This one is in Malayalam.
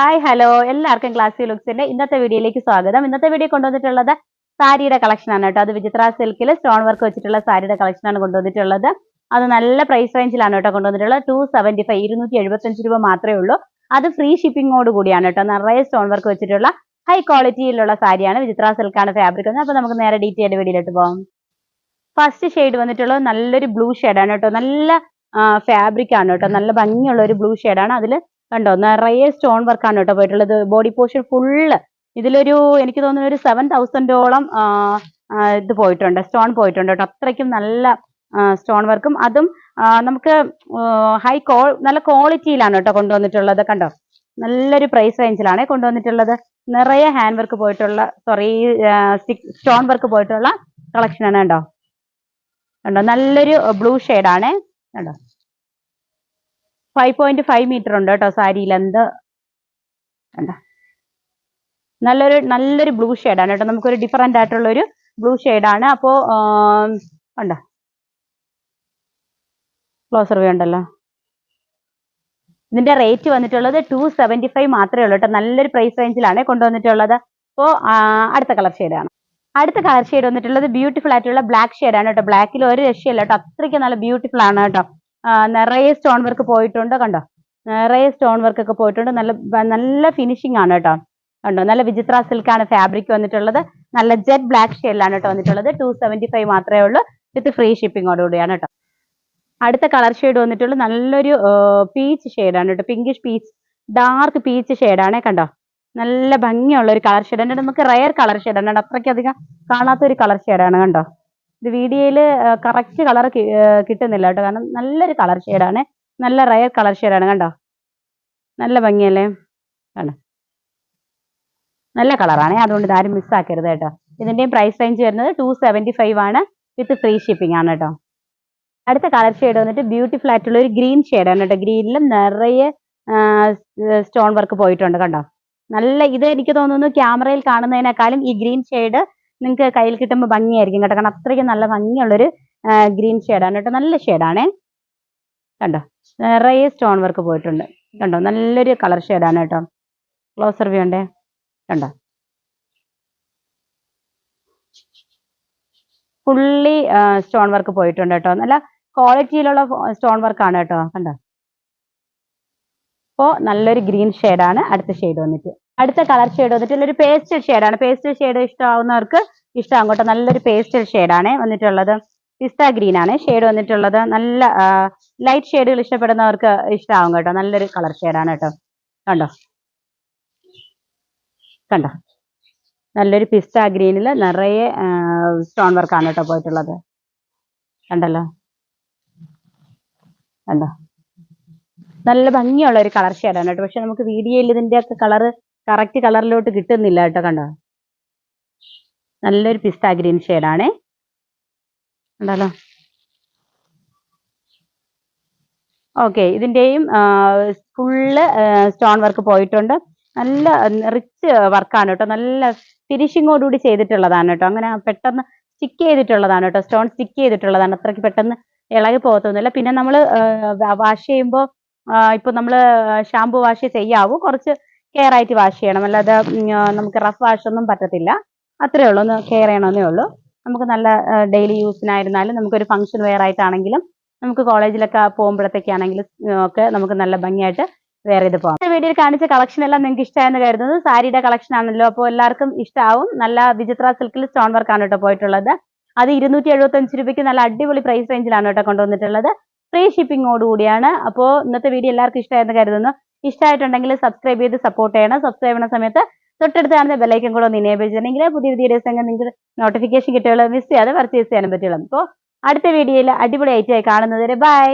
ഹായ് ഹലോ എല്ലാവർക്കും ക്ലാസ്സിക് ലുക്സിന്റെ ഇന്നത്തെ വീഡിയോയിലേക്ക് സ്വാഗതം. ഇന്നത്തെ വീഡിയോ കൊണ്ടുവന്നിട്ടുള്ളത് സാരിയുടെ കളക്ഷൻ ആണ് കേട്ടോ. അത് വിചിത്ര സിൽക്കിൽ സ്റ്റോൺ വർക്ക് വെച്ചിട്ടുള്ള സാരിയുടെ കളക്ഷൻ ആണ് കൊണ്ടുവന്നിട്ടുള്ളത്. അത് നല്ല പ്രൈസ് റേഞ്ചിലാണ് കേട്ടോ കൊണ്ടുവന്നിട്ടുള്ളത്. ടു സെവന്റി ഫൈവ് ഇരുന്നൂറ്റി എഴുപത്തഞ്ച് രൂപ മാത്രമേ ഉള്ളൂ. അത് ഫ്രീ ഷിപ്പിംഗോട് കൂടിയാണ് കേട്ടോ. നിറയെ സ്റ്റോൺ വർക്ക് വെച്ചിട്ടുള്ള ഹൈ ക്വാളിറ്റിയിലുള്ള സാരിയാണ് വിചിത്ര സിൽക്കാണ് ഫാബ്രിക് എന്ന് അപ്പൊ നമുക്ക് നേരെ ഡീറ്റെയിൽ വീഡിയോയിലോട്ട് പോകാം ഫസ്റ്റ് ഷെയ്ഡ് വന്നിട്ടുള്ളത് നല്ലൊരു ബ്ലൂ ഷെയ്ഡാണ് കേട്ടോ. നല്ല ഫാബ്രിക് ആണ് കേട്ടോ. നല്ല ഭംഗിയുള്ള ഒരു ബ്ലൂ ഷെയ്ഡാണ് അതിൽ കണ്ടോ? നിറയെ സ്റ്റോൺ വർക്കാണ് കേട്ടോ പോയിട്ടുള്ളത്. ബോഡി പോർഷൻ ഫുള്ള് ഇതിലൊരു എനിക്ക് തോന്നുന്നു ഒരു സെവൻ തൗസൻഡോളം ഇത് പോയിട്ടുണ്ട്. സ്റ്റോൺ പോയിട്ടുണ്ട് കേട്ടോ. അത്രയ്ക്കും നല്ല സ്റ്റോൺ വർക്കും അതും നമുക്ക് ഹൈ ക്വാ നല്ല ക്വാളിറ്റിയിലാണ് കേട്ടോ കൊണ്ടുവന്നിട്ടുള്ളത്. കണ്ടോ? നല്ലൊരു പ്രൈസ് റേഞ്ചിലാണ് കൊണ്ടുവന്നിട്ടുള്ളത്. നിറയെ ഹാൻഡ് വർക്ക് പോയിട്ടുള്ള സോറി സ്റ്റോൺ വർക്ക് പോയിട്ടുള്ള കളക്ഷൻ ആണ് കണ്ടോ? കണ്ടോ? നല്ലൊരു ബ്ലൂ ആണ്. കണ്ടോ? ഫൈവ് പോയിന്റ് ഫൈവ് മീറ്റർ ഉണ്ട് കേട്ടോ സാരിയിൽ എന്ത് നല്ലൊരു നല്ലൊരു ബ്ലൂ ആണ് കേട്ടോ. നമുക്കൊരു ആയിട്ടുള്ള ഒരു ബ്ലൂ ആണ്. അപ്പോ കണ്ടോ? ക്ലോസർ വ്യൂ ഉണ്ടല്ലോ. ഇതിന്റെ റേറ്റ് വന്നിട്ടുള്ളത് ടു സെവന്റി ഫൈവ് മാത്രമേ ഉള്ളൂ കേട്ടോ. നല്ലൊരു പ്രൈസ് റേഞ്ചിലാണ് കൊണ്ടുവന്നിട്ടുള്ളത്. അപ്പോ അടുത്ത കളർ ആണ്. അടുത്ത കളർ ഷെയ്ഡ് വന്നിട്ടുള്ളത് ബ്യൂട്ടിഫുൾ ആയിട്ടുള്ള ബ്ലാക്ക് ആണ് കേട്ടോ. ബ്ലാക്കിൽ ഒരു രക്ഷയില്ല കേട്ടോ. അത്രയ്ക്ക് നല്ല ബ്യൂട്ടിഫുൾ ആണ് കേട്ടോ. നിറയെ സ്റ്റോൺ വർക്ക് പോയിട്ടുണ്ട് കണ്ടോ? നിറയെ സ്റ്റോൺ വർക്ക് ഒക്കെ പോയിട്ടുണ്ട്. നല്ല നല്ല ഫിനിഷിംഗ് ആണ് കേട്ടോ. കണ്ടോ? നല്ല വിചിത്ര സിൽക്കാണ് ഫാബ്രിക് വന്നിട്ടുള്ളത്. നല്ല ജെറ്റ് ബ്ലാക്ക് ഷെയിലാണ് കേട്ടോ വന്നിട്ടുള്ളത്. ടു സെവന്റി ഫൈവ് മാത്രമേ ഉള്ളൂ. വിത്ത് ഫ്രീ ഷിപ്പിംഗോട് കൂടിയാണ് കേട്ടോ. അടുത്ത കളർ ഷെയ്ഡ് വന്നിട്ടുള്ളത് നല്ലൊരു പീച്ച് ആണ് കേട്ടോ. പിങ്കിഷ് പീച്ച് ഡാർക്ക് പീച്ച് ഷെയ്ഡാണ് കണ്ടോ? നല്ല ഭംഗിയുള്ള ഒരു കളർ ഷെയ്ഡ് നമുക്ക് റയർ കളർ ഷെയ്ഡാണ് ആണ്. അത്രയ്ക്ക് അധികം കാണാത്ത ഒരു കളർ ഷെയ്ഡാണ് കണ്ടോ? ഇത് വീഡിയോയിൽ കറക്റ്റ് കളർ കിട്ടുന്നില്ല കേട്ടോ. കാരണം നല്ലൊരു കളർ ഷെയ്ഡാണ് നല്ല റയർ കളർ ഷെയ്ഡാണ് കണ്ടോ? നല്ല ഭംഗിയല്ലേ? കണ്ടോ നല്ല കളറാണ് അതുകൊണ്ട് ഇതാരും മിസ്സാക്കരുത് കേട്ടോ. ഇതിന്റെയും പ്രൈസ് റേഞ്ച് വരുന്നത് ടു സെവന്റി ഫൈവ് ആണ് വിത്ത് ഫ്രീ ഷിപ്പിംഗ് ആണ് കേട്ടോ. അടുത്ത കളർ ഷെയ്ഡ് വന്നിട്ട് ബ്യൂട്ടിഫുൾ ആയിട്ടുള്ള ഒരു ഗ്രീൻ ഷെയ്ഡാണ് കേട്ടോ. ഗ്രീനിലും നിറയെ സ്റ്റോൺ വർക്ക് പോയിട്ടുണ്ട് കണ്ടോ? നല്ല ഇത് എനിക്ക് തോന്നുന്നു ക്യാമറയിൽ കാണുന്നതിനേക്കാളും ഈ ഗ്രീൻ ഷെയ്ഡ് നിങ്ങൾക്ക് കയ്യിൽ കിട്ടുമ്പോൾ ഭംഗിയായിരിക്കും കേട്ടോ. കാരണം അത്രയ്ക്ക് നല്ല ഭംഗിയുള്ളൊരു ഗ്രീൻ ഷെയ്ഡാണ് കേട്ടോ. നല്ല ഷെയ്ഡാണേ കണ്ടോ? നിറയെ സ്റ്റോൺ വർക്ക് പോയിട്ടുണ്ട്. കണ്ടോ? നല്ലൊരു കളർ ഷെയ്ഡാണ് കേട്ടോ. ക്ലോസർ വ്യൂ ഉണ്ടേ? കണ്ടോ? ഫുള്ളി സ്റ്റോൺ വർക്ക് പോയിട്ടുണ്ട് കേട്ടോ. നല്ല ക്വാളിറ്റിയിലുള്ള സ്റ്റോൺ വർക്കാണ് കേട്ടോ. കണ്ടോ? അപ്പോൾ നല്ലൊരു ഗ്രീൻ ഷെയ്ഡാണ് അടുത്ത ഷെയ്ഡ് വന്നിട്ട്. അടുത്ത കളർ ഷെയ്ഡ് വന്നിട്ടുള്ള ഒരു പേസ്റ്റൽ ഷെയ്ഡാണ് പേസ്റ്റൽ ഷെയ്ഡ് ഇഷ്ടമാവുന്നവർക്ക് ഇഷ്ടമാകും കേട്ടോ. നല്ലൊരു പേസ്റ്റൽ ഷെയ്ഡാണ് വന്നിട്ടുള്ളത്. പിസ്ത ഗ്രീൻ ആണ് ഷെയ്ഡ് വന്നിട്ടുള്ളത്. നല്ല ലൈറ്റ് ഷെയ്ഡുകൾ ഇഷ്ടപ്പെടുന്നവർക്ക് ഇഷ്ടമാവും കേട്ടോ. നല്ലൊരു കളർ ഷെയ്ഡാണ് കേട്ടോ. കണ്ടോ? കണ്ടോ? നല്ലൊരു പിസ്ത ഗ്രീനിൽ നിറയെ സ്റ്റോൺ വർക്കാണ് കേട്ടോ പോയിട്ടുള്ളത്. കണ്ടല്ലോ? കണ്ടോ? നല്ല ഭംഗിയുള്ള ഒരു കളർ ഷെയ്ഡാണ് കേട്ടോ. പക്ഷെ നമുക്ക് വീഡിയോയിൽ ഇതിന്റെ ഒക്കെ കളർ കറക്റ്റ് കളറിലോട്ട് കിട്ടുന്നില്ല കേട്ടോ കണ്ടോ? നല്ലൊരു പിസ്ത ഗ്രീൻ ഷെയ്ഡാണേ ഉണ്ടല്ലോ ഓക്കെ ഇതിന്റെയും ഫുള്ള് സ്റ്റോൺ വർക്ക് പോയിട്ടുണ്ട്. നല്ല റിച്ച് വർക്കാണ് കേട്ടോ. നല്ല ഫിനിഷിങ്ങോടുകൂടി ചെയ്തിട്ടുള്ളതാണ് കേട്ടോ. അങ്ങനെ പെട്ടെന്ന് സ്റ്റിക്ക് ചെയ്തിട്ടുള്ളതാണ് കേട്ടോ. സ്റ്റോൺ സ്റ്റിക്ക് ചെയ്തിട്ടുള്ളതാണ്. അത്രയ്ക്ക് പെട്ടെന്ന് ഇളകി പോകത്തൊന്നുമില്ല. പിന്നെ നമ്മൾ വാഷ് ചെയ്യുമ്പോൾ ഇപ്പൊ നമ്മൾ ഷാമ്പു വാഷ് ചെയ്യാവൂ. കുറച്ച് കെയർ ആയിട്ട് വാഷ് ചെയ്യണം. അല്ലാതെ നമുക്ക് റഫ് വാഷ് ഒന്നും പറ്റത്തില്ല. അത്രേ ഉള്ളൂ. ഒന്ന് കെയർ ചെയ്യണമെന്നേ ഉള്ളൂ. നമുക്ക് നല്ല ഡെയിലി യൂസിനായിരുന്നാലും നമുക്കൊരു ഫംഗ്ഷൻ വെയർ ആയിട്ടാണെങ്കിലും നമുക്ക് കോളേജിലൊക്കെ പോകുമ്പോഴത്തേക്ക് ആണെങ്കിലും ഒക്കെ നമുക്ക് നല്ല ഭംഗിയായിട്ട് വെയർ ചെയ്ത് പോകാം വീഡിയോയിൽ കാണിച്ച കളക്ഷൻ എല്ലാം നിങ്ങൾക്ക് ഇഷ്ടമായെന്ന് കരുതുന്നത് സാരിയുടെ കളക്ഷൻ ആണല്ലോ. അപ്പോൾ എല്ലാവർക്കും ഇഷ്ടമാവും. നല്ല വിചിത്ര സിൽക്കിൽ സ്റ്റോൺ വർക്ക് ആണ് കേട്ടോ പോയിട്ടുള്ളത്. അത് ഇരുന്നൂറ്റി എഴുപത്തഞ്ച് രൂപയ്ക്ക് നല്ല അടിപൊളി പ്രൈസ് റേഞ്ചിലാണ് കേട്ടോ കൊണ്ടുവന്നിട്ടുള്ളത്. ഫ്രീ ഷിപ്പിംഗോട് കൂടിയാണ് അപ്പോൾ ഇന്നത്തെ വീഡിയോ എല്ലാവർക്കും ഇഷ്ടമായെന്ന് കരുതുന്നു. ഇഷ്ടമായിട്ടുണ്ടെങ്കിൽ സബ്സ്ക്രൈബ് ചെയ്ത് സപ്പോർട്ട് ചെയ്യണം. സബ്സ്ക്രൈബ് ചെയ്യുന്ന സമയത്ത് തൊട്ടടുത്ത് കാണുന്ന ബെല്ലൈക്കൻ കൂടെ ഒന്ന് ഇനേബിൾ ചെയ്യണമെങ്കിൽ പുതിയ വീഡിയോസ് അങ്ങനെ നിങ്ങൾക്ക് നോട്ടിഫിക്കേഷൻ കിട്ടുകയുള്ളൂ മിസ് ചെയ്യാതെ പർച്ചേസ് ചെയ്യാനും പറ്റുള്ളൂ. അപ്പോൾ അടുത്ത വീഡിയോയിൽ അടിപൊളി ഐറ്റമായി കാണുന്നതുവരെ ബൈ